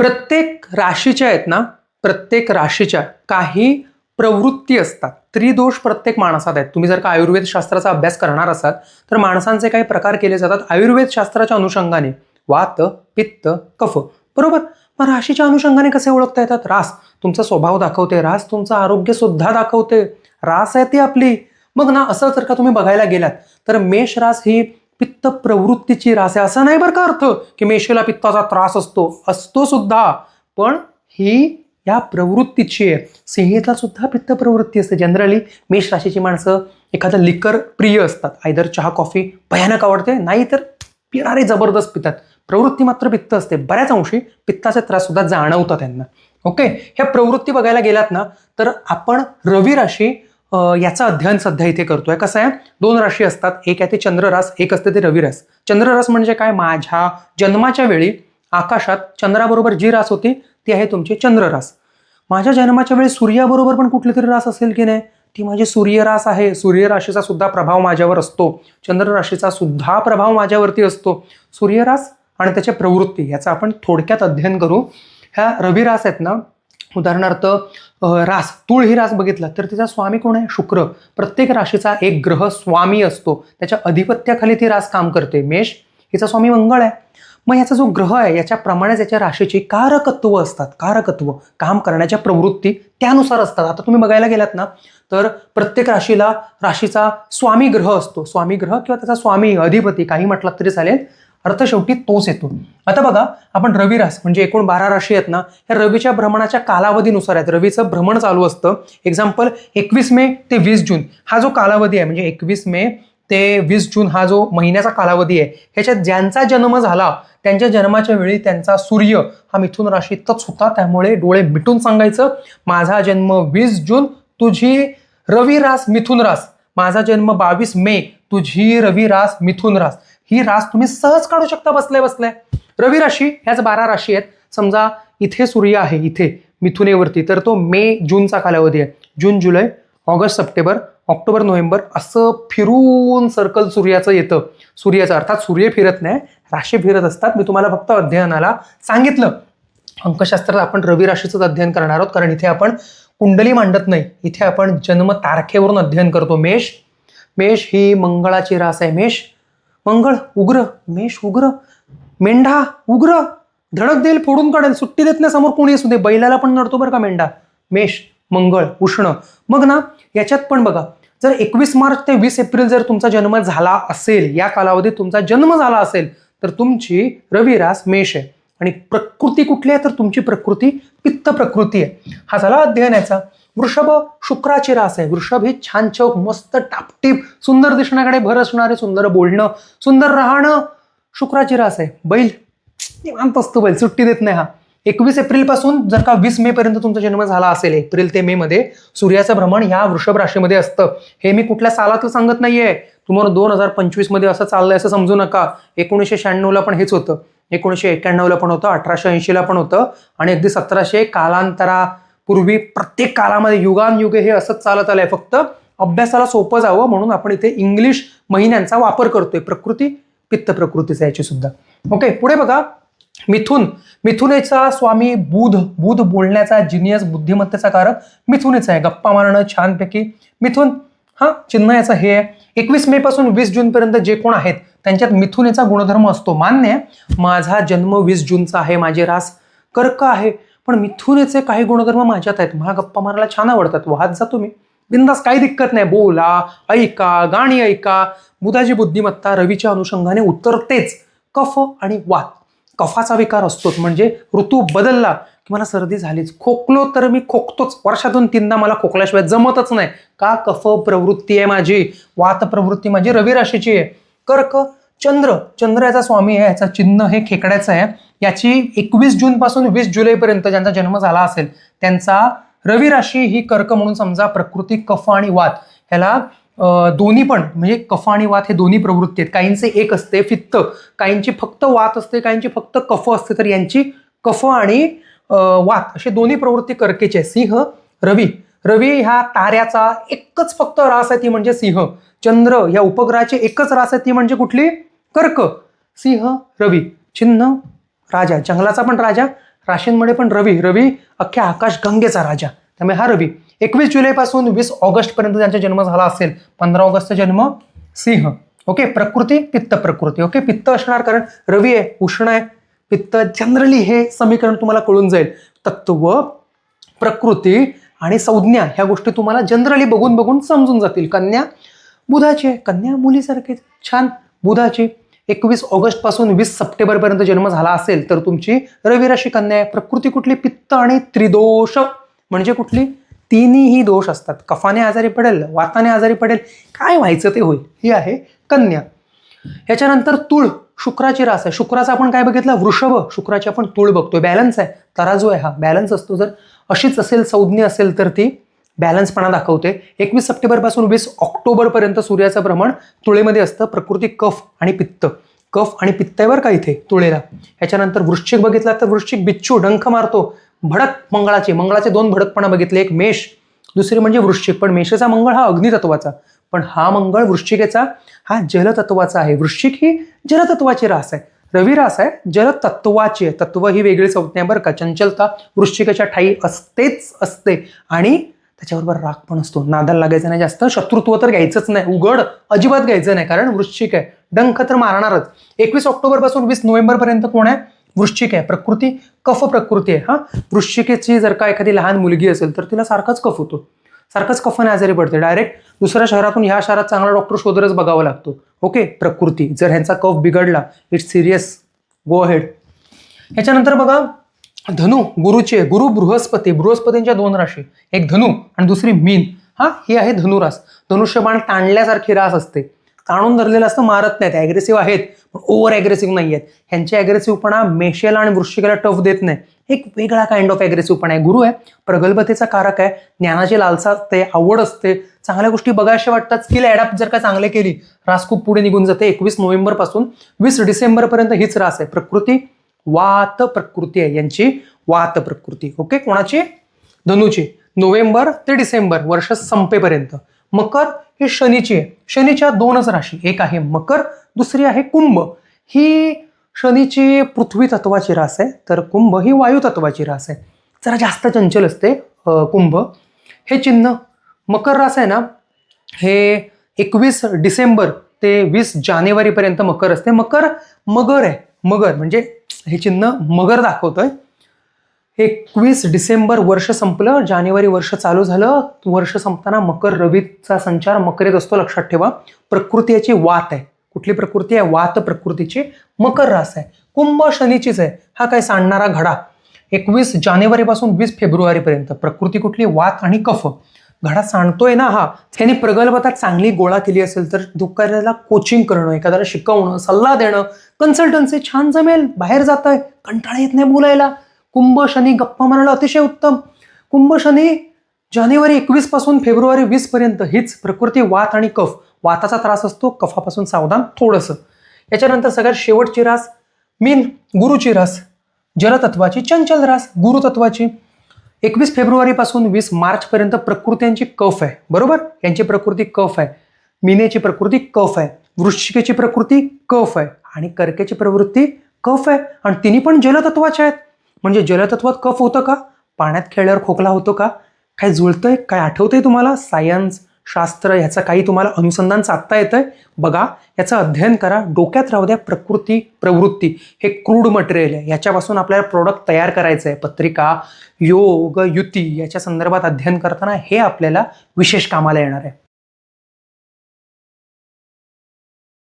प्रत्येक राशीच्या आहेत ना प्रत्येक राशीच्या काही प्रवृत्ती असतात. त्रिदोष प्रत्येक माणसात आहेत. तुम्ही जर का आयुर्वेद शास्त्राचा अभ्यास करणार असाल तर माणसांचे काही प्रकार केले जातात आयुर्वेद शास्त्राच्या अनुषंगाने. वात पित्त कफ. बरोबर? मग राशीच्या अनुषंगाने कसे ओळखता येतात? रास. तुमचा स्वभाव दाखवते. रास तुमचं आरोग्य सुद्धा दाखवते. रास आहे ती आपली. मग ना असं जर का तुम्ही बघायला गेलात तर मेष रास ही पित्त प्रवृत्तीची रास आहे. असं नाही बरं का अर्थ की मेषेला पित्ताचा त्रास असतो? असतो सुद्धा. पण ही या प्रवृत्तीची आहे. सिंहीला सुद्धा पित्त प्रवृत्ती असते. जनरली मेष राशीची माणसं एखादं लिकर प्रिय असतात. आयदर चहा कॉफी भयानक आवडते. नाही तर पिणारे जबरदस्त पितात. प्रवृत्ती मात्र पित्त असते. बऱ्याच अंशी पित्ताचे त्रास सुद्धा जाणवतात त्यांना. ओके ह्या प्रवृत्ती बघायला गेलात ना तर आपण रवी राशी याचं अध्ययन सध्या इथे करतोय. कसं आहे? दोन राशी असतात. एक आहे ते चंद्ररास एक असते ते रविरास. चंद्ररास म्हणजे काय? माझ्या जन्माच्या वेळी आकाशात चंद्राबरोबर जी रास होती ती आहे तुमची चंद्ररास. माझ्या जन्माच्या वेळी सूर्याबरोबर पण कुठली तरी रास असेल की नाही? ती माझी सूर्यरास आहे. सूर्यराशीचा सुद्धा प्रभाव माझ्यावर असतो. चंद्रराशीचा सुद्धा प्रभाव माझ्यावरती असतो. सूर्यरास आणि त्याच्या प्रवृत्ती याचं आपण थोडक्यात अध्ययन करू. ह्या रविरास आहेत ना उदाहरणार्थ रास तुळ ही रास बघितला तर तिचा स्वामी कोण आहे? शुक्र. प्रत्येक राशीचा एक ग्रह स्वामी असतो. त्याच्या अधिपत्याखाली ती रास काम करते. मेष हिचा स्वामी मंगळ आहे. मग याचा जो ग्रह आहे याच्याप्रमाणेच याच्या राशीची कारकत्व असतात. कारकत्व काम करण्याच्या प्रवृत्ती त्यानुसार असतात. आता तुम्ही बघायला गेलात ना तर प्रत्येक राशीला राशीचा स्वामी ग्रह असतो. स्वामी ग्रह किंवा त्याचा स्वामी अधिपती काही म्हटलात तरी चालेल. अर्थ शेवटी तोच येतो. आता बघा आपण रविरास म्हणजे एकूण बारा राशी आहेत ना ह्या रवीच्या भ्रमणाच्या कालावधीनुसार आहेत. रवीचं भ्रमण चालू असतं. एक्झाम्पल एकवीस मे ते वीस जून हा जो कालावधी आहे म्हणजे एकवीस मे ते वीस जून हा जो महिन्याचा कालावधी आहे ह्याच्यात ज्यांचा जन्म झाला त्यांच्या जन्माच्या वेळी त्यांचा सूर्य हा मिथुन राशीतच होता. त्यामुळे डोळे मिटून सांगायचं माझा जन्म वीस जून तुझी रवी रास मिथुन रास. माझा जन्म बावीस मे तुझी रवी रास मिथुन रास. ही रास तुम्ही सहज काढू शकता बसल्या बसल्या. रवी राशी ह्याच बारा राशी आहेत. समजा इथे सूर्य आहे इथे मिथुनेवरती तर तो मे जूनचा कालावधी आहे. जून जुलै ऑगस्ट सप्टेंबर ऑक्टोबर नोव्हेंबर असं फिरून सर्कल सूर्याचं येतं. सूर्याचं अर्थात सूर्य फिरत नाही राशी फिरत असतात. मी तुम्हाला फक्त अध्ययनाला सांगितलं. अंकशास्त्रात आपण रवी राशीचंच अध्ययन करणार आहोत कारण इथे आपण कुंडली मांडत नाही. इथे आपण जन्म तारखेवरून अध्ययन करतो मेष. मेष ही मंगळाची रास आहे मेष. मंगळ उग्र मेष उग्र मेंढा उग्र. धडक देईल फोडून काढेल सुट्टी देत नाही समोर कोणी असू दे. बैलाला पण नडतो बरं का मेंढा. मेष मंगळ उष्ण. मग ना याच्यात पण बघा जर एकवीस मार्च ते वीस एप्रिल जर तुमचा जन्म झाला असेल या कालावधीत तुमचा जन्म झाला असेल तर तुमची रविरास मेष आहे. आणि प्रकृती कुठली आहे? तर तुमची प्रकृती पित्त प्रकृती आहे. हा झाला अध्ययनाचा वृषभ शुक्राची रास आहे. वृषभ ही छान चौक मस्त टापटीप सुंदर दिसण्याकडे भर असणारे सुंदर बोलणं सुंदर राहणं शुक्राची रास आहे. बैल निवांत असतो बैल सुट्टी देत नाही हा. एकवीस एप्रिलपासून जर का वीस मे पर्यंत तुमचा जन्म झाला असेल एप्रिल ते मे मध्ये सूर्याचं भ्रमण ह्या वृषभ राशीमध्ये असतं. हे मी कुठल्या सालातलं सांगत नाहीये. तुम्हाला दोन हजार पंचवीसमध्ये असं चाललंय असं समजू नका. एकोणीसशे शहाण्णवला पण हेच होतं. एकोणीसशे एक्क्याण्णवला पण होतं अठराशे ऐंशीला पण होतं. आणि अगदी सतराशे कालांतरा पूर्वी प्रत्येक काळामध्ये युगानयुगे हे असंच चालत आलंय. फक्त अभ्यासाला सोपं जावं म्हणून आपण इथे इंग्लिश महिन्यांचा वापर करतोय. प्रकृती पित्त प्रकृतीचा याची सुद्धा. ओके पुढे बघा. मिथुन. मिथुनेचा स्वामी बुध बुध बोलण्याचा जिनियस बुद्धिमत्तेचा कारक मिथुनेचा आहे. गप्पा मारणं छानपैकी. मिथुन हा चिन्ह याचं हे आहे. एकवीस मे पासून वीस जून पर्यंत जे कोण आहेत त्यांच्यात मिथुनेचा गुणधर्म असतो. मान्य माझा जन्म वीस जूनचा आहे माझे रास कर्क आहे. पण मिथुनेचे काही गुणधर्म माझ्यात आहेत. मला गप्पा मारायला छान आवडतात. वाहत जातो मी बिंदास काही दिक्कत नाही. बोला ऐका गाणी ऐका. बुधाची बुद्धिमत्ता रवीच्या अनुषंगाने उतरतेच. कफ आणि वात. कफाचा विकार असतोच. म्हणजे ऋतू बदलला की मला सर्दी झालीच. खोकलो तर मी खोकतोच. वर्षातून तीनदा मला खोकल्याशिवाय जमतच नाही. का कफ प्रवृत्ती आहे माझी? वात प्रवृत्ती माझी रवी राशीची आहे. कर्क चंद्र चंद्र याचा स्वामी आहे याचा चिन्ह हे खेकड्याचं आहे. याची एकवीस जून पासून वीस जुलैपर्यंत ज्यांचा जन्म झाला असेल त्यांचा रवी राशी ही कर्क म्हणून समजा प्रकृती कफ आणि वात ह्याला दोन्ही पण म्हणजे कफ आणि वात हे दोन्ही प्रवृत्ती आहेत. काहींचे एक असते फित्त काहींची फक्त वात असते काहींची फक्त कफ असते तर यांची कफ आणि वात अशी दोन्ही प्रवृत्ती कर्केची आहे सिंह रवी. रवी ह्या ताऱ्याचा एकच फक्त रास आहे ती म्हणजे सिंह. चंद्र या उपग्रहाची एकच रास आहे ती म्हणजे कुठली? कर्क सिंह रवी चिन्ह राजा. जंगलाचा पण राजा राशींमध्ये पण रवी. रवी अख्ख्या आकाश गंगेचा राजा. त्यामुळे हा रवी. एकवीस जुलैपासून वीस ऑगस्टपर्यंत त्यांचा जन्म झाला असेल पंधरा ऑगस्टचा जन्म सिंह. ओके? प्रकृती पित्त प्रकृती. ओके? पित्त असणार कारण रवी आहे उष्ण आहे. पित्त जनरली हे समीकरण तुम्हाला कळून जाईल. तत्व प्रकृती आणि संज्ञा ह्या गोष्टी तुम्हाला जनरली बघून बघून समजून जातील. कन्या बुधाची. आहे कन्या मुलीसारखीच छान. बुधाची. एकवीस ऑगस्टपासून वीस सप्टेंबरपर्यंत जन्म झाला असेल तर तुमची रविराशी कन्या आहे. प्रकृती कुठली? पित्त आणि त्रिदोष. म्हणजे कुठली? तिन्ही दोष असतात. कफाने आजारी पडेल वाताने आजारी पडेल काय व्हायचं ते होईल? ही आहे कन्या. याच्यानंतर तुळ शुक्राची रास आहे. शुक्राचा आपण काय बघितलं? वृषभ शुक्राची आपण तुळ बघतोय. बॅलन्स आहे. तराजू आहे हा. बॅलन्स असतो जर. अशीच असेल संज्ञा असेल तर ती बॅलन्सपणा दाखवते. एकवीस सप्टेंबरपासून वीस ऑक्टोबरपर्यंत सूर्याचं भ्रमण तुळेमध्ये असतं. प्रकृती कफ आणि पित्त. कफ आणि पित्त का इथे? तुळेला. याच्यानंतर वृश्चिक बघितला तर वृश्चिक बिच्छू डंख मारतो. भडक मंगळाचे. मंगळाचे दोन भडकपणा बघितले. एक मेष. दुसरी म्हणजे वृश्चिक. पण मेषेचा मंगळ हा अग्नितत्वाचा. पण हा मंगळ वृश्चिकेचा हा जलतत्वाचा आहे. वृश्चिक ही जलतत्वाची रास आहे. रवी रास आहे. जलतत्वाची आहे. तत्व ही वेगळी संज्ञा बरं का. चंचलता वृश्चिकेच्या ठाई असतेच असते. आणि त्याच्याबरोबर राग पण असतो. नादाला लागायचं नाही. जास्त शत्रुत्व तर घ्यायचंच नाही. उघड अजिबात घ्यायचं नाही. कारण वृश्चिक आहे. डंख तर मारणारच. एकवीस ऑक्टोबरपासून वीस नोव्हेंबरपर्यंत कोण आहे? वृश्चिक आहे. प्रकृती कफ प्रकृती आहे. हा? वृश्चिकेची जर का एखादी लहान मुलगी असेल तर तिला सारखाच कफ होतो. सारखंच कफाने आजारी पडते. डायरेक्ट दुसऱ्या शहरातून ह्या शहरात चांगला डॉक्टर शोधरच बघावा लागतो. ओके प्रकृती. जर ह्यांचा कफ बिघडला इट्स सिरियस गो अहेड ह्याच्यानंतर बघा धनु गुरुचे गुरु बृहस्पती बृहस्पतींच्या दोन राशी. एक धनु आणि दुसरी मीन. हा ही आहे धनुरास. धनुष्यबाण ताणल्यासारखी रास असते. ताणून धरलेलं असतं मारत नाहीत. ॲग्रेसिव्ह आहेत पण ओव्हर ॲग्रेसिव्ह नाही आहेत ह्यांचे ॲग्रेसिव्हपणा मेषेला आणि वृश्चिकाला टफ देत नाही. एक वेगळा काइंड ऑफ ॲग्रेसिव्हपणा आहे. गुरु आहे प्रगल्भतेचा कारक आहे ज्ञानाची लालसा असते आवड असते. चांगल्या गोष्टी बघायशा वाटतात. स्किल ॲडॅप्ट जर का चांगले केली रास खूप पुढे निघून जाते. एकवीस नोव्हेंबरपासून वीस डिसेंबरपर्यंत हीच रास आहे. प्रकृती वात प्रकृती आहे यांची वात प्रकृती ओके कोणाची? धनुची. नोव्हेंबर ते डिसेंबर वर्ष संपेपर्यंत. मकर ही शनीची आहे. शनीच्या दोनच राशी. एक आहे मकर दुसरी आहे कुंभ. ही शनीची पृथ्वी तत्वाची रास आहे. तर कुंभ ही वायू तत्वाची रास आहे. जरा जास्त चंचल असते कुंभ. हे चिन्ह मकर रास आहे ना हे एकवीस डिसेंबर ते वीस जानेवारीपर्यंत मकर असते. मकर मगर आहे. मगर म्हणजे हे चिन्ह मगर दाखवतोय. एकवीस डिसेंबर वर्ष संपलं. जानेवारी वर्ष चालू झालं. वर्ष संपताना मकर रवीचा संचार मकरेत असतो लक्षात ठेवा. प्रकृती याची वात आहे. कुठली प्रकृती आहे? वात प्रकृतीची मकर रास आहे. कुंभ शनीचीच आहे. हा काय सांडणारा घडा. एकवीस जानेवारीपासून वीस फेब्रुवारीपर्यंत. प्रकृती कुठली? वात आणि कफ. घडा सांडतोय ना हा. त्यांनी प्रगल्भता चांगली गोळा केली असेल तर दुकानाला कोचिंग करणं एखाद्याला शिकवणं सल्ला देणं कन्सल्टन्सी छान जमेल. बाहेर जात आहे कंटाळा येत नाही बोलायला. कुंभ शनी गप्पा मारायला अतिशय उत्तम. कुंभ शनी जानेवारी एकवीसपासून फेब्रुवारी वीस पर्यंत हीच प्रकृती वात आणि कफ. वाताचा त्रास असतो कफापासून सावधान थोडंसं. याच्यानंतर सगळ्यात शेवटची रास मीन गुरुची रास जलतत्वाची चंचल रास गुरुतत्वाची. एकवीस फेब्रुवारीपासून वीस मार्चपर्यंत प्रकृत्यांची कफ आहे. बरोबर? यांची प्रकृती कफ आहे. मिनेची प्रकृती कफ आहे. वृश्चिकेची प्रकृती कफ आहे. आणि कर्केची प्रवृत्ती कफ आहे. आणि तिन्ही पण जलतत्वाच्या आहेत. म्हणजे जलतत्वात कफ होतं का? पाण्यात खेळल्यावर खोकला होतो का? काय जुळतंय? काय आठवतंय तुम्हाला? सायन्स शास्त्र ह्याचं काही तुम्हाला अनुसंधान साधता येतंय. बघा याचं अध्ययन करा. डोक्यात राहू द्या प्रकृती प्रवृत्ती. हे क्रूड मटेरियल आहे. याच्यापासून आपल्याला प्रोडक्ट तयार करायचं आहे पत्रिका योग युती याच्या संदर्भात अध्ययन करताना हे आपल्याला विशेष कामाला येणार आहे.